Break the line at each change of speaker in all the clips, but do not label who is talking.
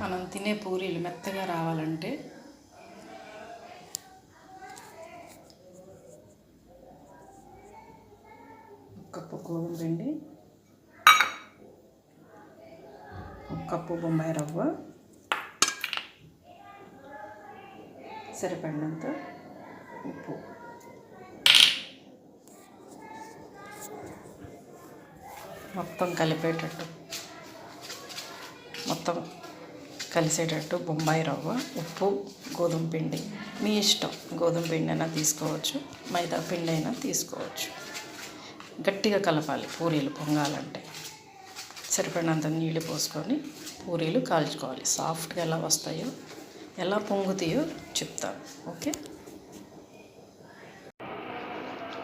మనం తినే పూరీలు మెత్తగా రావాలంటే ఒక కప్పు గోధుమ పిండి ఒక కప్పు బొంబాయి రవ్వ సరిపడినంత ఉప్పు. మొత్తం కలిపేటట్టు. మొత్తం కలిసేటట్టు బొంబాయి రవ్వ ఉప్పు గోధుమ పిండి. మీ ఇష్టం. గోధుమ పిండి అయినా తీసుకోవచ్చు. మైదా పిండి అయినా తీసుకోవచ్చు. గట్టిగా కలపాలి పూరీలు పొంగాలంటే. సరిపడినంత నీళ్ళు పోసుకొని పూరీలు కాల్చుకోవాలి. సాఫ్ట్గా ఎలా వస్తాయో ఎలా పొంగుతాయో చెప్తాను. ఓకే?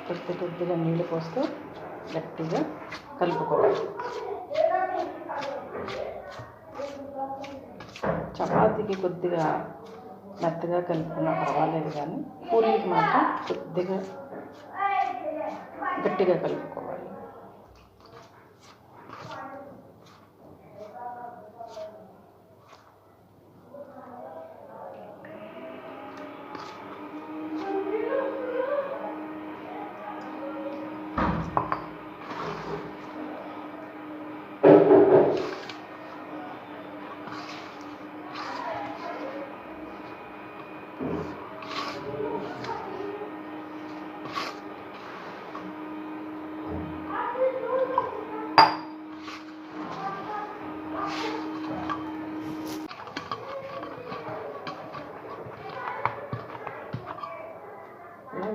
కొద్ది కొద్దిగా నీళ్ళు పోస్తూ గట్టిగా కలుపుకోవాలి. చపాతీకి కొద్దిగా మెత్తగా కలుపుకున్నా పర్వాలేదు కానీ పూరీకి మాత్రం కొద్దిగా గట్టిగా కలుపుకోవాలి.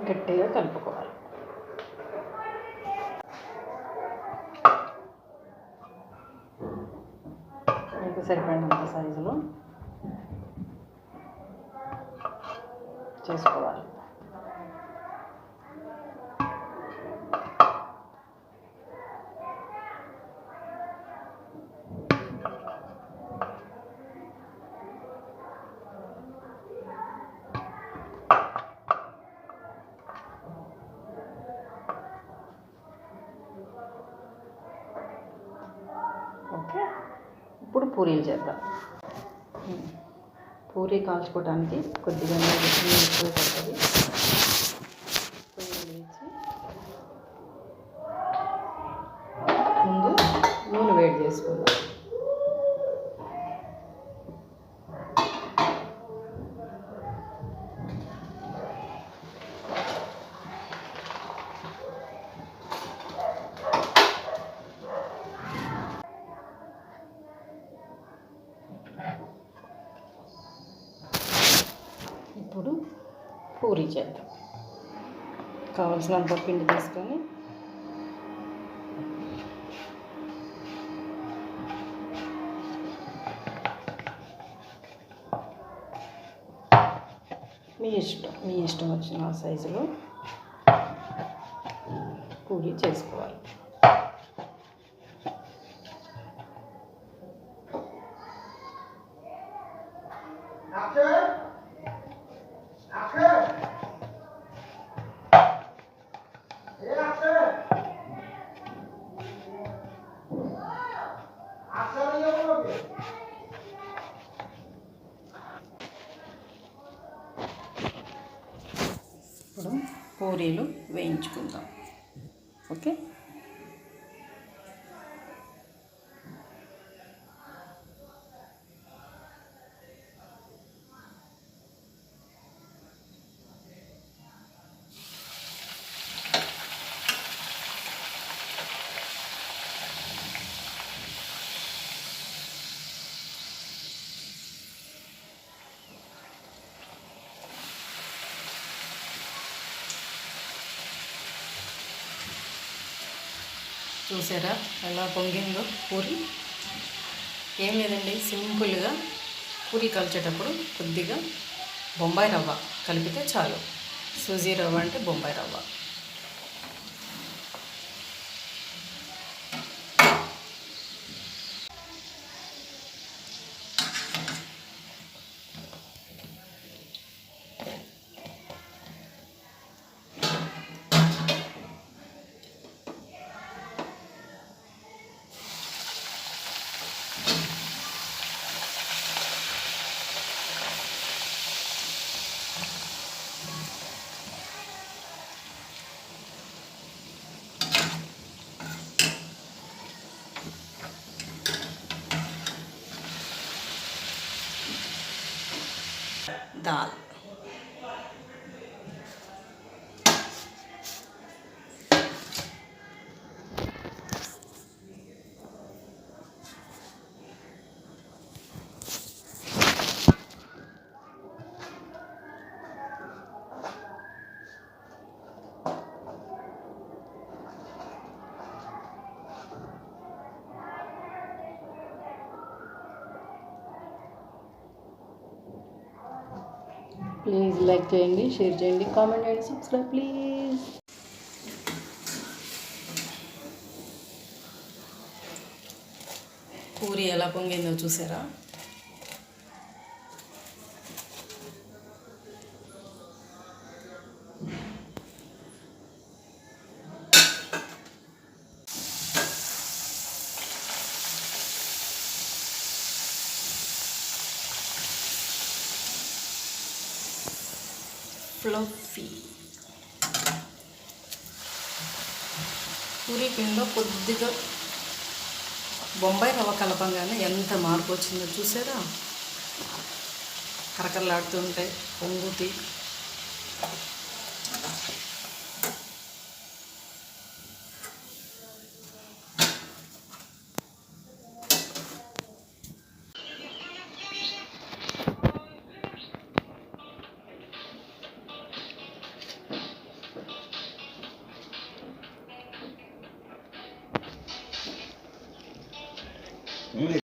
గట్టిగా కలుపుకోవాలి. మీకు సరిపడినంత సైజులో చేసుకోవాలి. ఓకే ఇప్పుడు పూరీలు చేద్దాం. పూరీ కాల్చుకోవడానికి కొద్దిగా నీళ్ళు ఎక్కువ పడుతుంది. ముందు నూనె వేడి చేసుకుందాం. పూరి చేద్దాం. కావలసినంత పిండి తీసుకొని మీ ఇష్టం మీ ఇష్టం వచ్చిన సైజులో పూరి చేసుకోవాలి. ఇప్పుడు పూరీలు వేయించుకుందాం. ఓకే? చూసారా? ఎలా పొంగిందో పూరి. ఏం లేదండి సింపుల్గా పూరి కలిచేటప్పుడు కొద్దిగా బొంబాయి రవ్వ కలిపితే చాలు. సూజీ రవ్వ అంటే బొంబాయి రవ్వ. adaptá-la.
ప్లీజ్ లైక్ చేయండి షేర్ చేయండి కామెంట్ చేయండి సబ్స్క్రైబ్ ప్లీజ్.
పూరి ఎలా పొంగిందో చూసారా? ఫ్లఫీ. పూరీ పిండిలో కొద్దిగా బొంబాయి రవ్వ కలపంగానే ఎంత మార్పు వచ్చిందో చూసారా? కరకరలాడుతుంటే పొంగుతి